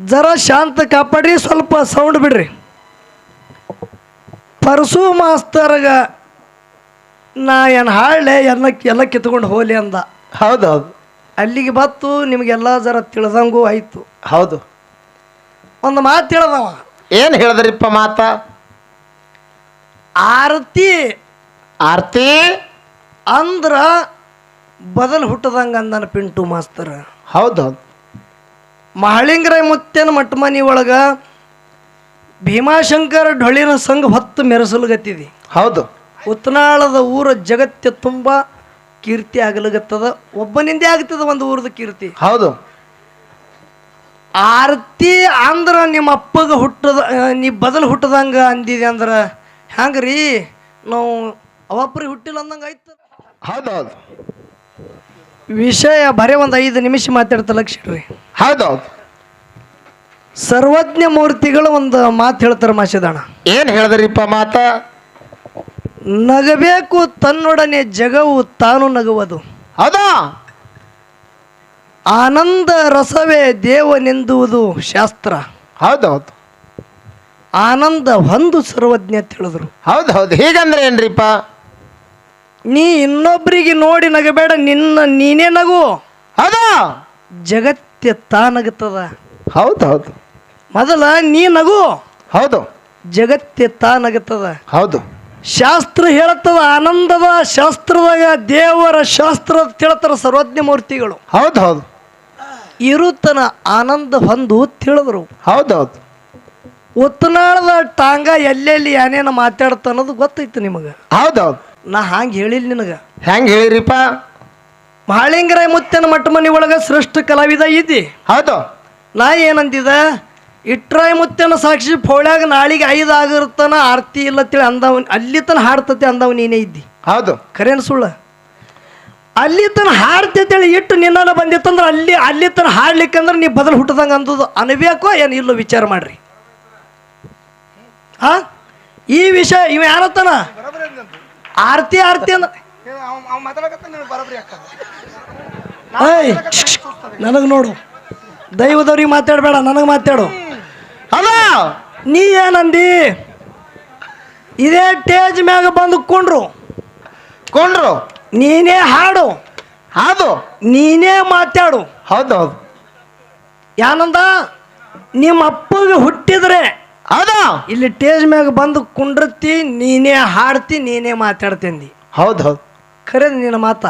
ಜರ ಶಾಂತ ಕಾಪಾಡ್ರಿ ಸ್ವಲ್ಪ ಸೌಂಡ್ ಬಿಡ್ರಿ. ಪರಸು ಮಾಸ್ತರ್ಗ ನಾ ಏನು ಹಾಳೆ ಎಲ್ಲ ಎಲ್ಲ ಕಿತ್ಕೊಂಡು ಹೋಲಿ ಅಂದ. ಹೌದು ಹೌದು. ಅಲ್ಲಿಗೆ ಬತ್ತು ನಿಮಗೆಲ್ಲ ಜರ ತಿಳಿದಂಗು ಆಯಿತು. ಹೌದು. ಒಂದು ಮಾತು ಹೇಳ್ದವ. ಏನು ಹೇಳಿದ್ರಿಪ್ಪ ಮಾತ? ಆರತಿ. ಆರತಿ? ಅಂದ್ರ ಬದಲು ಹುಟ್ಟದಂಗ ಅಂದನ ಪಿಂಟು ಮಾಸ್ತರ್. ಹೌದು ಹೌದು. ಮಹಳಿಂಗರಾಯ ಮುತ್ತೇನ ಮಟ್ಮನಿ ಒಳಗೆ ಭೀಮಾಶಂಕರ ಡೊಳಿನ ಸಂಘ ಹೊತ್ತು ಮೆರೆಸಲುಗತ್ತಿದೆ. ಹೌದು. ಉತ್ನಾಳದ ಊರ ಜಗತ್ತೆ ತುಂಬ ಕೀರ್ತಿ ಆಗಲಗತ್ತದ. ಒಬ್ಬನಿಂದೇ ಆಗ್ತದ ಒಂದು ಊರದ ಕೀರ್ತಿ. ಹೌದು. ಆರತಿ ಅಂದ್ರೆ ನಿಮ್ಮ ಅಪ್ಪಗ ಹುಟ್ಟದ ನೀ ಬದಲು ಹುಟ್ಟದಂಗ ಅಂದಿದೆ ಅಂದ್ರೆ ಹೆಂಗ್ರಿ ನಾವು ಅವಪ್ಪರಿ ಹುಟ್ಟಿಲ್ಲ ಅಂದಂಗ ಆಯ್ತು. ಹೌದು ಹೌದು ವಿಷಯ ಬರೀ ಒಂದು ಐದು ನಿಮಿಷ ಮಾತಾಡ್ತ ಲಕ್ಷ್ಮಿ. ಹೌದು. ಹೌದು ಸರ್ವಜ್ಞ ಮೂರ್ತಿಗಳು ಒಂದು ಮಾತು ಹೇಳ್ತಾರೆ ಮಾಸಿದಾಣ ಏನು ಹೇಳಿದ್ರಿಪ್ಪ ಮಾತ? ನಗಬೇಕು ತನ್ನೊಡನೆ ಜಗವು ತಾನು ನಗುವುದು. ಹೌದಾ? ಆನಂದ ರಸವೇ ದೇವನೆಂದುವುದು ಶಾಸ್ತ್ರ. ಹೌದು. ಹೌದು ಆನಂದ ಒಂದು ಸರ್ವಜ್ಞ ತಿಳಿದ್ರು ಹೌದೌದು ಹೌದು ಹೌದು. ಹೀಗಂದ್ರೆ ಏನ್ರಿಪ್ಪ? ನೀ ಇನ್ನೊಬ್ಬರಿಗೆ ನೋಡಿ ನಗಬೇಡ ನಿನ್ನ ನೀನೇ ನಗು. ಅದ ಜಗತ್ತೆ ತಾನಗುತ್ತದ ಹೌದು ಹೌದು. ಮೊದಲ ನೀ ನಗು. ಹೌದು. ಜಗತ್ತೆ ತಾನಗುತ್ತದ ಹೌದು. ಶಾಸ್ತ್ರ ಹೇಳುತ್ತದ ಆನಂದದ ಶಾಸ್ತ್ರದಾಗ ದೇವರ ಶಾಸ್ತ್ರ ಅಂತ ಹೇಳ್ತಾರ ಸರ್ವಜ್ಞ ಮೂರ್ತಿಗಳು. ಹೌದು ಹೌದು. ಇರುತನ ಆನಂದ ಹೊಂದು ತಿಳಿದ್ರು. ಹೌದು ಹೌದು. ಟಾಂಗ ಎಲ್ಲೆಲ್ಲಿ ಏನೇನು ಮಾತಾಡ್ತ ಅನ್ನೋದು ಗೊತ್ತೈತಿ ನಿಮಗೆ. ಹೌದು ಹೌದು. ನಾ ಹಾಂಗೆ ಹೇಳಿಲ್ಲ ನಿನಗೆ? ಹೆಂಗೆ ಹೇಳಿರಿಪ್ಪ ಮಹಾಳಿಂಗರಾಯ ಮುತ್ತನ ಮಟ್ಟ ಮನೆ ಒಳಗೆ ಶ್ರೇಷ್ಠ ಕಲಾವಿದ ಇದ್ದಿ. ಹೌದು. ನಾ ಏನಂದಿದ? ಇಟ್ರಾಯ ಮುತ್ತನ ಸಾಕ್ಷಿ ಫೋಳ್ಯಾಗ ನಾಳಿಗೆ ಐದು ಆಗಿರ್ತಾನ ಆರ್ತಿ ಇಲ್ಲ ತಿಳಿ ಅಂದವ್ ಅಲ್ಲಿ ತನ ಹಾಡ್ತತಿ ಅಂದವ್ ನೀನೇ ಇದ್ದಿ. ಹೌದು. ಖರೇನ ಸುಳ್ಳ. ಅಲ್ಲಿ ತನ ಹಾಡ್ತೇಳಿ ಇಟ್ಟು ನಿನ್ನ ಬಂದಿತ್ತಂದ್ರೆ ಅಲ್ಲಿ ಅಲ್ಲಿ ತನ ಹಾಡ್ಲಿಕ್ಕಂದ್ರೆ ನೀ ಬದಲು ಹುಟ್ಟದಂಗೆ ಅಂದದು. ಅನ್ಬೇಕೋ ಏನು ಇಲ್ಲೋ ವಿಚಾರ ಮಾಡ್ರಿ. ಹಾ ಈ ವಿಷಯ ಇವ ಯಾರತ್ತಾನ? ಆರ್ತಿ ಆರ್ತಿ ಅಂದ. ನನಗೆ ನೋಡು. ದೈವದವ್ರಿಗೆ ಮಾತಾಡಬೇಡ ನನಗೆ ಮಾತಾಡು. ಅಲ್ಲ ನೀ ಏನಂದಿ? ಇದೇ ಟೇಜ್ ಮ್ಯಾಗ ಬಂದು ಕೊಂಡ್ರು. ಕೊಂಡ್ರು? ನೀನೇ ಹಾಡು. ಹಾಡು ನೀನೇ ಮಾತಾಡು. ಹೌದು ಹೌದು. ಯಾನಂದ ನಿಮ್ಮ ಅಪ್ಪಗೆ ಹುಟ್ಟಿದ್ರೆ ಹೌದಾ? ಇಲ್ಲಿ ಟೇಜ್ ಮ್ಯಾಗ ಬಂದು ಕುಂಡ್ರತಿ ನೀನೇ ಹಾಡ್ತಿ ನೀನೇ ಮಾತಾಡ್ತೀನಿ ಹೌದು ಹೌದು. ಖರೆ ನಿನ್ನ ಮಾತ.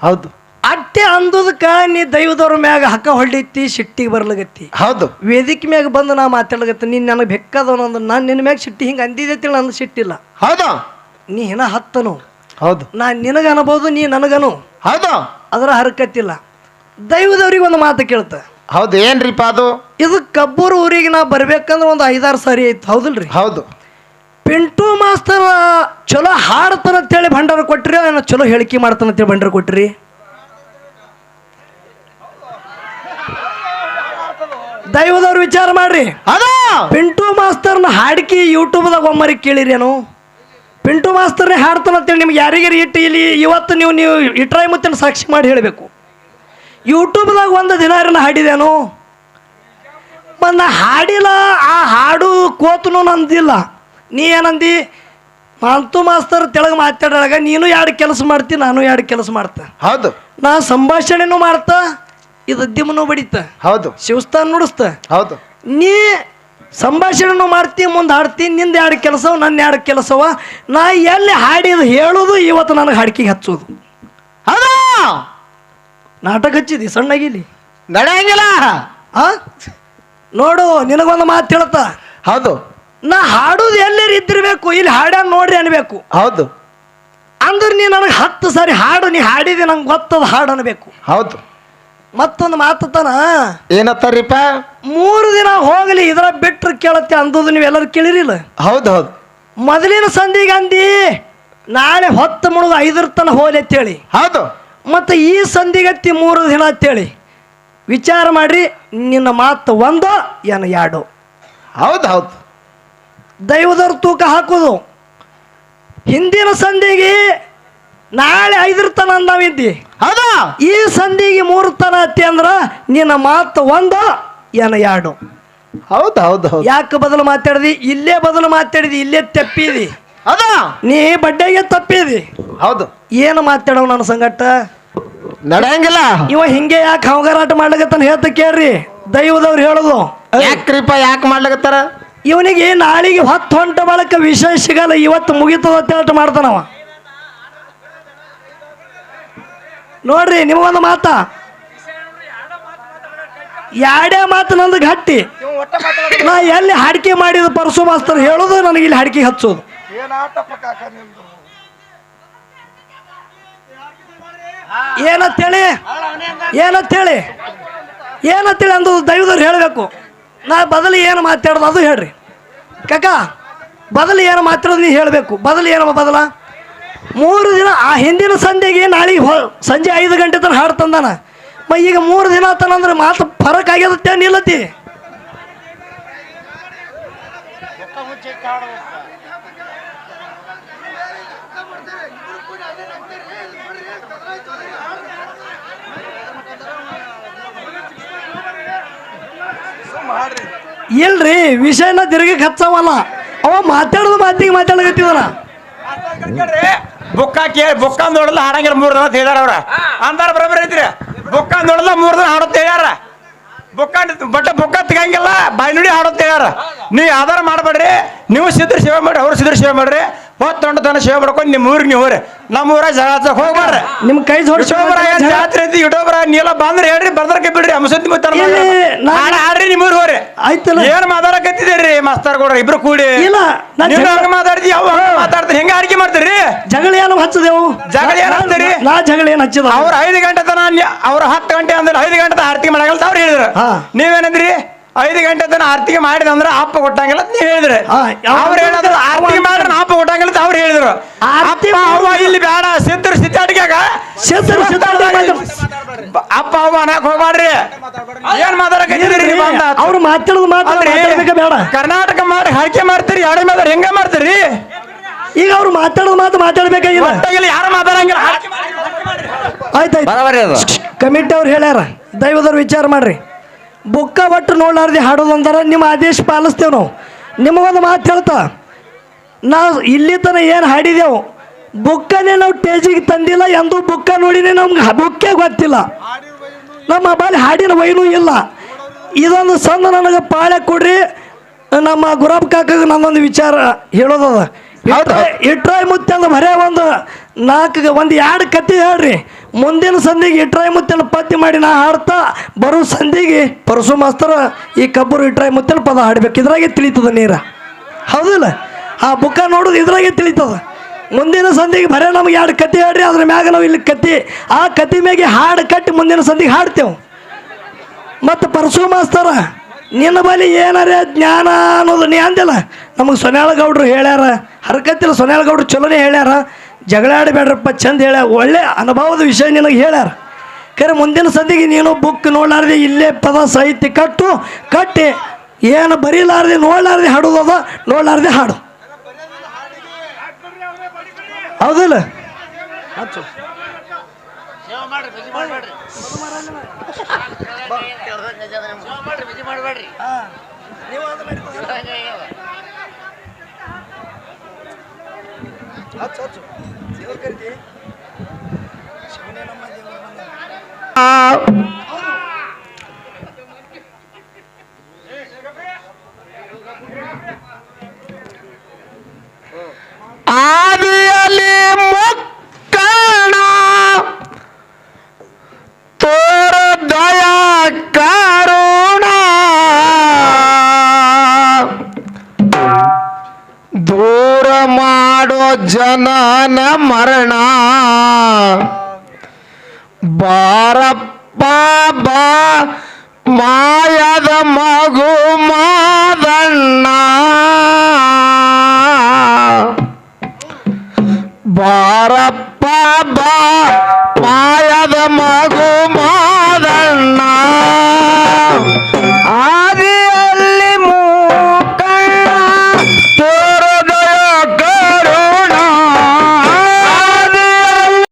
ಹೌದು. ಅಟ್ಟೆ ಅಂದದಕ್ಕ ನೀ ದೈವದವ್ರ ಮ್ಯಾಗ ಹಕ್ಕ ಹೊಳ್ಳಿತ್ತಿ ಸಿಟ್ಟಿಗೆ ಬರ್ಲಗತ್ತಿ. ಹೌದು. ವೇದಿಕೆ ಮ್ಯಾಗ ಬಂದು ನಾ ಮಾತಾಡ್ಲಗತ್ತ ನೀನ್ ನನಗೆ ಬೆಕ್ಕದವನು ಅಂದ್ರೆ ನಾನು ನಿನ್ನ ಮ್ಯಾಗ ಸಿಟ್ಟಿ ಹಿಂಗೆ ಅಂದಿದ್ದೆ ತಿಳಿ ನಂದು ಸಿಟ್ಟಿಲ್ಲ ಹೌದಾ. ನೀ ಹಿನ ಹತ್ತನು. ಹೌದು. ನಾ ನಿನಗೆ ಅನ್ಬೋದು ನೀ ನನಗನು. ಹೌದ. ಅದರ ಹರಕತ್ತಿಲ್ಲ. ದೈವದವ್ರಿಗೆ ಒಂದು ಮಾತು ಕೇಳ್ತ. ಹೌದು ಏನ್ರಿಪ್ಪ ಅದು? ಇದು ಕಬ್ಬೂರು ಊರಿಗೆ ನಾ ಬರ್ಬೇಕಂದ್ರೆ ಒಂದು ಐದಾರು ಸಾರಿ ಆಯ್ತು ಹೌದಲ್ರಿ? ಹೌದು. ಪಿಂಟು ಮಾಸ್ತರ ಚಲೋ ಹಾಡ್ತಾನಂತೇಳಿ ಭಂಡಾರ ಕೊಟ್ರಿ ಏನೋ ಚಲೋ ಹೇಳಿಕೆ ಮಾಡ್ತಾನ ಅಂತೇಳಿ ಭಂಡಾರ ಕೊಟ್ರಿ? ದೈವದವ್ರು ವಿಚಾರ ಮಾಡ್ರಿ. ಅದು! ಪಿಂಟು ಮಾಸ್ತರ್ನ ಹಾಡ್ಕಿ ಯೂಟ್ಯೂಬ್ದಾಗ ಒಮ್ಮರಿ ಕೇಳಿರೇನು ಪಿಂಟು ಮಾಸ್ತರ್ನೇ ಹಾಡ್ತಾನ ಅಂತೇಳಿ ನಿಮ್ಗೆ ಯಾರಿಗಾರ ಇಟ್ಟು ಇಲ್ಲಿ ಇವತ್ತು ನೀವು ನೀವು ಇಟ್ರಾಯ್ ಮುತ್ತಿನ ಸಾಕ್ಷಿ ಮಾಡಿ ಹೇಳಬೇಕು. ಯೂಟ್ಯೂಬ್ದಾಗ ಒಂದು ದಿನಾರನ್ನ ಹಾಡಿದೇನು? ಮತ್ತು ನಾ ಹಾಡಿಲ್ಲ ಆ ಹಾಡು ಕೋತನು ನಂದಿಲ್ಲ. ನೀ ಏನಂದಿ? ಮಂತು ಮಾಸ್ತರ್ ತೆಳಗೆ ಮಾತಾಡಿದಾಗ ನೀನು ಎರಡು ಕೆಲಸ ಮಾಡ್ತಿ ನಾನು ಎರಡು ಕೆಲಸ ಮಾಡ್ತೆ? ಹೌದು. ನಾ ಸಂಭಾಷಣೆನೂ ಮಾಡ್ತಾ ಇದು ದಿಮ್ಮನು ಬಡಿತ. ಹೌದು. ಶಿವಸ್ಥಾನ ನುಡಿಸ್ತ. ಹೌದು. ನೀ ಸಂಭಾಷಣೆನೂ ಮಾಡ್ತಿ ಮುಂದೆ ಹಾಡ್ತಿ ನಿಂದ ಎರಡು ಕೆಲಸವ ನನ್ನ ಎರಡು ಕೆಲಸವ. ನಾ ಎಲ್ಲಿ ಹಾಡಿದ ಹೇಳೋದು ಇವತ್ತು ನನಗೆ ಹಾಡಿಕೆಗೆ ಹಚ್ಚೋದು. ಹೌದಾ? ನಾಟಕ ಹಚ್ಚಿದಿ ಸಣ್ಣಗಿಲಿ ನಡೆಯಂಗಿಲ್ಲ. ಆ? ನೋಡು ನಿನಗೊಂದು ಮಾತು ಹೇಳ್ತಾ. ಹೌದು. ನಾ ಹಾಡೋದು ಎಲ್ಲೇರಿ ಇದ್ದಿರ್ಬೇಕು ಇಲ್ಲಿ ಹಾಡ್ಯಾನ ನೋಡ್ರಿ ಅನ್ಬೇಕು. ಹೌದು. ಅಂದ್ರೆ ನೀ ನನಗೆ ಹತ್ತು ಸಾರಿ ಹಾಡು ನೀ ಹಾಡಿದೆ ನಂಗೆ ಗೊತ್ತದ ಹಾಡು ಅನ್ಬೇಕು. ಹೌದು. ಮತ್ತೊಂದು ಮಾತು ತನ ಏನತ್ತಾರಿಪ್ಪ? ಮೂರು ದಿನ ಹೋಗಲಿ ಇದರ ಬಿಟ್ಟರೆ ಕೇಳತ್ತೆ ಅಂದದು ನೀವೆಲ್ಲರೂ ಕೇಳಿರಿಲ್ಲ. ಹೌದು ಹೌದು. ಮೊದಲಿನ ಸಂಧಿಗೆ ಅಂದಿ ನಾಳೆ ಹೊತ್ತು ಮುಳುಗು ಐದರ ತನ ಹೋಲಿ ಅಂತೇಳಿ. ಹೌದು. ಮತ್ತು ಈ ಸಂಧಿಗತ್ತಿ ಮೂರು ದಿನ ಅಂತೇಳಿ ವಿಚಾರ ಮಾಡ್ರಿ ನಿನ್ನ ಮಾತು ಒಂದು ಏನು ಎರಡು. ಹೌದು ಹೌದು. ದೈವದವ್ರ ತೂಕ ಹಾಕೋದು. ಹಿಂದಿನ ಸಂಧಿಗೆ ನಾಳೆ ಐದರ ತನ ಅಂದಾವಿದ್ದಿ. ಹೌದಾ? ಈ ಸಂಧಿಗೆ ಮೂರು ತನ ಅತ್ತಿ ಅಂದ್ರ ನಿನ್ನ ಮಾತು ಒಂದು ಏನು ಎರಡು. ಹೌದು ಹೌದು ಹೌದು. ಯಾಕೆ ಬದಲು ಮಾತಾಡಿದಿ? ಇಲ್ಲೇ ಬದಲು ಮಾತಾಡಿದಿ ಇಲ್ಲೇ ತಪ್ಪಿದಿ. ಅದ ನೀ ಬಡ್ಡೆಗೆ ತಪ್ಪಿದಿ. ಹೌದು. ಏನು ಮಾತಾಡೋ ನನ್ನ ಸಂಗಟ ನಡೆಯಂಗಿಲ್ಲ. ಇವ ಹಿಂಗೆ ಯಾಕೆ ಹಂಗಾರಾಟ ಮಾಡ್ಲಿಕತ್ತಾನ ಹೇಳ್ತ ಕೇಳ್ರಿ. ದೈವದವ್ರು ಹೇಳೋದು. ಯಾಕ್ರಿಪ್ಪ ಯಾಕೆ ಮಾಡ್ಲಿಕತ್ತಾರ? ಇವನಿಗೆ ನಾಳಿಗೆ ಹೊತ್ತು ಹೊಂಟ ಬಳಕ ವಿಷಯ ಸಿಗಲ್ಲ ಇವತ್ತು ಮುಗಿತದ ಅಂತ ಹೇಳ್ತ ಮಾಡ್ತಾನವ ನೋಡ್ರಿ ನಿಮಗೊಂದು ಮಾತ. ಯಾಡೇ ಮಾತು ನಂದು ಗಟ್ಟಿ. ನಾ ಎಲ್ಲಿ ಹಾಡಿಕೆ ಮಾಡಿದ ಪರಸು ಮಾಸ್ತರ್ ಹೇಳೋದು ನನಗೆ ಇಲ್ಲಿ ಹಾಡಿಕೆ ಹಚ್ಚೋದು. ಏನಂತೇಳಿ? ಏನಂತೇಳಿ? ಏನಂತೇಳಿ ಅಂದು ದೈವದವ್ರು ಹೇಳಬೇಕು. ನಾ ಬದಲು ಏನು ಮಾತಾಡೋದು ಅದು ಹೇಳ್ರಿ. ಕಕ್ಕ ಬದಲು ಏನು ಮಾತಾಡೋದು ನೀವು ಹೇಳಬೇಕು. ಬದಲು ಏನು ಬದಲ? ಮೂರು ದಿನ, ಆ ಹಿಂದಿನ ಸಂಜೆಗೆ ನಾಳೆಗೆ ಹೊ ಸಂಜೆ ಐದು ಗಂಟೆ ತನಕ ಹಾಡು ತಂದಾನ. ಮ, ಈಗ ಮೂರು ದಿನ ತನಂದ್ರೆ ಮಾತು ಫರಕ್ ಆಗ್ಯದತ್ತೆ ನಿಲ್ಲತಿ ಇಲ್ರಿ ವಿಷಯನ ತಿರುಗಿ ಹಚ್ಚವಲ್ಲ. ಅವ ಮಾತಾಡೋದು ಮಾತಿಗೆ ಮಾತಾಡಕತ್ತಿದಾರ ಬುಕ್ಕ ಕೇಳಿ ಬುಕ್ಕ ನೋಡಲ್ಲ ಹಾಡಂಗಿಲ್ಲ ಮೂರ್ ದಿನ ಅಂತ ಹೇಳ್ಯಾರ ಅವ್ರ ಅಂದಾರ ಬರೋಬ್ಬರ ಐತ್ರಿ. ಬುಕ್ಕ ನೋಡಲ್ಲ ಮೂರ್ ದಿನ ಹಾಡುತ್ತ ಹೇಳ್ಯಾರ ಬುಕ್ಕ ಬಟ್ಟೆ ಬುಕ್ಕ ತೆಗಂಗಿಲ್ಲ ಬಾಯ್ ನುಡಿ ಹಾಡುತ್ತ ಹೇಳ್ಯಾರ ನೀವು ಆಧಾರ ಮಾಡಬೇಡ್ರಿ. ನೀವು ಸಿದ್ರ ಸೇವೆ ಮಾಡ್ರಿ ಅವ್ರು ಸಿದ್ರ ಸೇವೆ ಮಾಡ್ರಿ. ಹೊತ್ತೊಂಡು ತನ ಸೇವೆ ಮಾಡ್ಕೊಂಡು ನಿಮ್ಮ ಊರಿಗೆ ನೀವು ಹೋಗ್ರಿ. ನಮ್ಮ ಊರ ಜಗಳ ಹೋಗ್ಬಾರ್ರಿ. ನಿಮ್ ಕೈ ಜೋಡಿಸಿ ಜಾತ್ರೆ ಐತಿ ಯೂಟ್ಯೂಬರ್ ನೀವೆಲ್ಲ ಬಂದ್ರೆ ಹೇಳ್ರಿ ಬರ್ದರ್ಕೆ ಬಿಡ್ರಿ. ಅಮ್ಮ ಸುದ್ದಿ ಇಲ್ಲಿ ಆಡ್ರಿ ನಿಮ್ಮ ಹೋಗ್ರಿ. ಆಯ್ತಲ್ಲ. ಏನ್ ಮಾತಾಡಕತ್ತಿದ್ದೀರಿ ಮಾಸ್ತರ್ ಕೊಡ್ರಿ ಇಬ್ರು ಕೂಡಿ. ಇಲ್ಲ ನೀವು ಹಂಗ ಮಾತಾಡ್ತಿ ಅವ ಮಾತಾಡ್ತೀರಿ ಹೆಂಗ ಆರಿಕೆ ಮಾಡ್ತೀರಿ? ಜಗಳ ಏನು ಹಚ್ಚದೇವು? ಜಗಳ ಏನ್ ಹಚ್ಚಿದ್ರಿ? ನಾ ಜಗಳ ಏನು ಹಚ್ಚಿದ? ಅವ್ರ ಐದು ಗಂಟೆ ತನ ಅವ್ರ ಹತ್ತು ಗಂಟೆ ಅಂದ್ರೆ ಐದು ಗಂಟೆ ಆರತಿ ಮಾಡಂಗಿಲ್ಲ ಅಂತ ಅವ್ರು ಹೇಳಿದ್ರು. ಹಾ. ನೀವೇನಂದ್ರಿ? ಐದು ಗಂಟೆ ತನ ಆರ್ತಿಗೆ ಮಾಡಿದ ಅಂದ್ರೆ ಅಪ್ಪ ಕೊಟ್ಟಂಗಿಲ್ಲ ಅಂತ ನೀವ್ ಹೇಳಿದ್ರಿ. ಅವ್ರು ಹೇಳಿದ್ರು ಆರ್ತಿಗೆ ಮಾಡ್ರೆ ಅಪ್ಪ ಕೊಟ್ಟಂಗಿಲ್ಲ ಅಂತ ಅವ್ರು ಹೇಳಿದ್ರು. ಆರತಿ ಅಪ್ಪ ಅವ್ವ ಇಲ್ಲಿ ಬೇಡ ಸಿದ್ಧರು ಸಿದ್ದಾಟಿಗ್ಯಾಗ ಸಿದ್ಧರು ಅಪ್ಪ ಅವ್ವ ಅನ್ನಕ್ ಹೋಗ್ಬಾಡ್ರಿ ಏನ್ ಮಾತಾಡಕತ್ತಿದ್ರಿ ಬಂದ? ಅವ್ರು ಮಾತಾಡೋದು ಮಾತಾಡ್ರಿ ಬೇಡ. ಕರ್ನಾಟಕ ಮಾಡಿ ಹರಕೆ ಮಾಡ್ತೀರಿ ಎರಡೇ ಮೇಲೆ ಹೆಂಗ ಮಾಡ್ತೀರಿ? ಈಗ ಅವ್ರು ಮಾತಾಡೋದು ಮಾತು ಮಾತಾಡ್ಬೇಕಾಗಿಲ್ಲ ಯಾರು ಮಾತಾಡಂಗಿಲ್ಲ? ಆಯ್ತಾಯ್ತು. ಕಮಿಟಿ ಅವ್ರು ಹೇಳ್ಯಾರ ದೈವದವ್ರು ವಿಚಾರ ಮಾಡ್ರಿ. ಬುಕ್ಕ ಒಟ್ಟು ನೋಡ್ಲಾರ್ದೆ ಹಾಡೋದು ಅಂದಾರ ನಿಮ್ಮ ಆದೇಶ ಪಾಲಿಸ್ತೇವೆ ನಾವು. ನಿಮಗೊಂದು ಮಾತು ಹೇಳ್ತಾ ನಾವು ಇಲ್ಲಿ ತನಕ ಏನು ಹಾಡಿದೆವು ಬುಕ್ಕನೇ ನಾವು ಟೇಜಿಗೆ ತಂದಿಲ್ಲ ಎಂದು ಬುಕ್ಕ ನೋಡಿನೇ ನಮ್ಗೆ ಬುಕ್ಕೇ ಗೊತ್ತಿಲ್ಲ. ನಮ್ಮ ಬಾಲಿ ಹಾಡಿನ ವೈನು ಇಲ್ಲ. ಇದೊಂದು ಸಂದ ನನಗೆ ಪಾಳೆ ಕೊಡ್ರಿ ನಮ್ಮ ಗುರಾಬ್ ಕಾಕಾಗ ನನ್ನೊಂದು ವಿಚಾರ ಹೇಳೋದದ ಇಟ್ರಾಯ್ ಮುತ್ತೆ ಅಂದ್ರೆ ಬರೇ ಒಂದು ನಾಲ್ಕು ಒಂದು ಎರಡು ಕತ್ತಿ ಹೇಳ್ರಿ. ಮುಂದಿನ ಸಂಧಿಗೆ ಇಟ್ರಾಯ್ ಮುತ್ತಿನ ಪದ್ಯ ಮಾಡಿ ನಾ ಹಾಡ್ತಾ ಬರೋ ಸಂಧಿಗೆ ಪರಸು ಮಾಸ್ತರ ಈ ಕಬ್ಬರು ಇಟ್ರಾಯ್ ಮುತ್ತಿನ ಪದ ಹಾಡ್ಬೇಕು. ಇದ್ರಾಗೆ ತಿಳಿತದ ನೀರ? ಹೌದಿಲ್ಲ? ಆ ಬುಕ್ಕ ನೋಡೋದು ಇದ್ರಾಗೆ ತಿಳಿತದ. ಮುಂದಿನ ಸಂಧಿಗೆ ಬರೇ ನಮ್ಗೆ ಎರಡು ಕತ್ತಿ ಹೇಳ್ರಿ ಅದ್ರ ಮ್ಯಾಗ ನಾವು ಇಲ್ಲಿ ಕತ್ತಿ, ಆ ಕತ್ತಿ ಮ್ಯಾಗೆ ಹಾಡು ಕಟ್ಟಿ ಮುಂದಿನ ಸಂಧಿಗೆ ಹಾಡ್ತೇವೆ. ಮತ್ತು ಪರಶು ಮಾಸ್ತರ, ನಿನ್ನ ಬಳಿ ಏನಾರ ಜ್ಞಾನ ಅನ್ನೋದು ನೀ ಅಂದಿಲ್ಲ. ನಮಗೆ ಸೊನ್ಯಾಳ ಗೌಡ್ರು ಹೇಳ್ಯಾರ. ಹರಕತ್ತಿಲ್ಲ ಸೊನ್ಯಾಳ ಗೌಡ್ರು ಚಲೋನೇ ಹೇಳ್ಯಾರ. ಜಗಳ ಬೇಡ್ರಪ್ಪ ಚಂದ ಹೇಳ ಒಳ್ಳೆ ಅನುಭವದ ವಿಷಯ ನಿನಗೆ ಹೇಳ್ಯಾರ. ಕರೆ ಮುಂದಿನ ಸಂದಿಗೆ ನೀನು ಬುಕ್ ನೋಡ್ಲಾರ್ದೆ ಇಲ್ಲೇ ಪದ ಸಾಹಿತ್ಯ ಕಟ್ಟು, ಕಟ್ಟಿ. ಏನು ಬರೀಲಾರ್ದೆ ನೋಡ್ಲಾರ್ದೆ ಹಾಡೋದದ ನೋಡ್ಲಾರ್ದೆ ಹಾಡು. ಹೌದಿಲ್ಲ? Thank you. ಜನನ ಮರಣ. ಬಾರಪ್ಪ ಬಾ ಮಾಯದ ಮಗು ಮಾದಣ್ಣ. ಬಾರಪ್ಪ